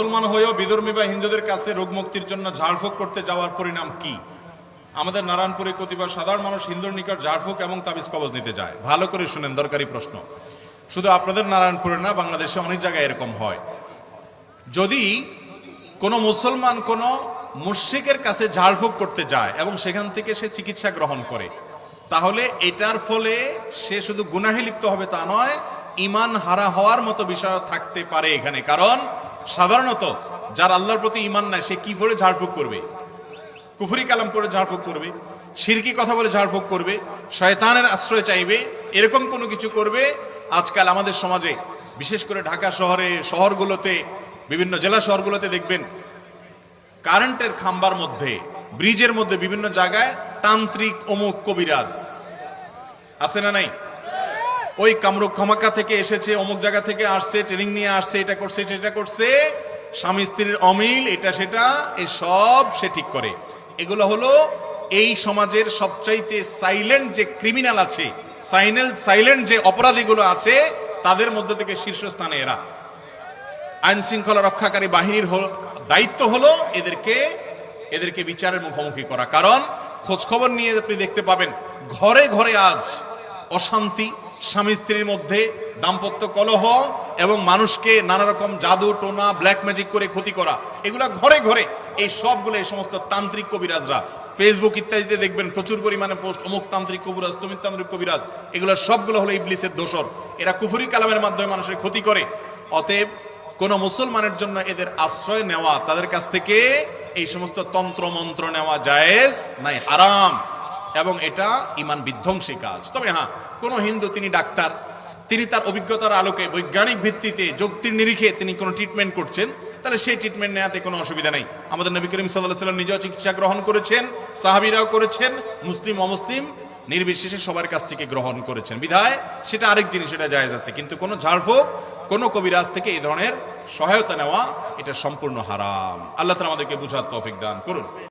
মুসলমান হয়েও বিধর্মী বা হিন্দুদের কাছে রোগ মুক্তির জন্য ঝাড়ফুঁক করতে যাওয়ার পরিণাম কি? আমাদের নারায়ণপুরে কতিবার সাধারণ মানুষ হিন্দুর নিকট ঝাড়ফুঁক এবং তাবিজ কবজ নিতে যায়। ভালো করে শুনেন, দরকারি প্রশ্ন। শুধু আপনাদের নারায়ণপুরে না, বাংলাদেশে অনেক জায়গায় এরকম হয়। যদি কোনো মুসলমান কোনো মুর্শিকের কাছে ঝাড়ফুঁক করতে যায় এবং সেখান থেকে সে চিকিৎসা গ্রহণ করে, তাহলে এটার ফলে সে শুধু গুনাহে লিপ্ত হবে তা নয় ইমান হারা হওয়ার মতো বিষয় থাকতে পারে এখানে। কারণ সাধারণত যার আল্লাহর প্রতি ইমান নাই, সে কি করে ঝাড়ফুঁক করবে? কুফরি কালাম করে ঝাড়ফুঁক করবে, সিরকি কথা বলে ঝাড়ফুঁক করবে, শয়তানের আশ্রয় চাইবে, এরকম কোনো কিছু করবে? আজকাল আমাদের সমাজে, বিশেষ করে ঢাকা শহরে, শহরগুলোতে, বিভিন্ন জেলা শহরগুলোতে দেখবেন, কারেন্টের খাম্বার মধ্যে, ব্রিজের মধ্যে বিভিন্ন জায়গায় তান্ত্রিক অমুক কবিরাজ। আছে না নাই? ওই কামরূপ ক্ষমাকা থেকে এসেছে, অমুক জায়গা থেকে আসছে ট্রেনিং নিয়ে আসছে, এটা করছে, সেটা করছে। স্বামী স্ত্রীর অমিল, এটা সেটা এই সব সে ঠিক করে। এগুলো হলো এই সমাজের সবচাইতে সাইলেন্ট যে ক্রিমিনাল আছে সাইনেল সাইলেন্ট যে অপরাধীগুলো আছে, তাদের মধ্যে থেকে শীর্ষস্থানে এরা। আইন শৃঙ্খলা রক্ষাকারী বাহিনীর দায়িত্ব হলো এদেরকে এদেরকে বিচারের মুখোমুখি করা। কারণ খোঁজ খবর নিয়ে আপনি দেখতে পাবেন, ঘরে ঘরে আজ অশান্তি স্বামী স্ত্রীর মধ্যে দাম্পত্য কলহ এবং মানুষকে নানা রকম জাদু, টোনা ব্ল্যাক ম্যাজিক করে ক্ষতি করা। এগুলা ঘরে ঘরে এই সবগুলো এই সমস্ত তান্ত্রিক কবিরাজরা। ফেসবুক ইত্যাদিতে দেখবেন প্রচুর পরিমাণে পোস্ট অমুক তান্ত্রিক কবিরাজ, তমিক তান্ত্রিক কবিরাজ। এগুলো সবগুলো হলো ইবলিসের দোষর। এরা কুফুরি কালামের মাধ্যমে মানুষের ক্ষতি করে। অতএব কোন মুসলমানের জন্য এদের আশ্রয় নেওয়া, তাদের কাছ থেকে এই সমস্ত তন্ত্র মন্ত্র নেওয়া জায়েজ নাই, হারাম। এবং এটা ইমান বিধ্বংসী কাজ। তবে হ্যাঁ কোনো হিন্দু তিনি ডাক্তার, তিনি তার অভিজ্ঞতার আলোকে, বৈজ্ঞানিক ভিত্তিতে, যুক্তির নিরিখে তিনি কোনো ট্রিটমেন্ট করছেন, তাহলে সেই ট্রিটমেন্ট নেওয়াতে কোনো অসুবিধা নেই। আমাদের নবী করিম সাল্লাহ সাল্লাম নিজেও চিকিৎসা গ্রহণ করেছেন, সাহাবিরাও করেছেন, মুসলিম, অমুসলিম, নির্বিশেষে সবার কাছ থেকে গ্রহণ করেছেন। বিধায় সেটা আরেক জিনিস এটা জায়েজ আছে। কিন্তু কোনো ঝাড়ফুঁক, কোনো কবিরাজ থেকে এই ধরনের সহায়তা নেওয়া, এটা সম্পূর্ণ হারাম। আল্লাহ তালা আমাদেরকে বুঝার তৌফিক দান করুন।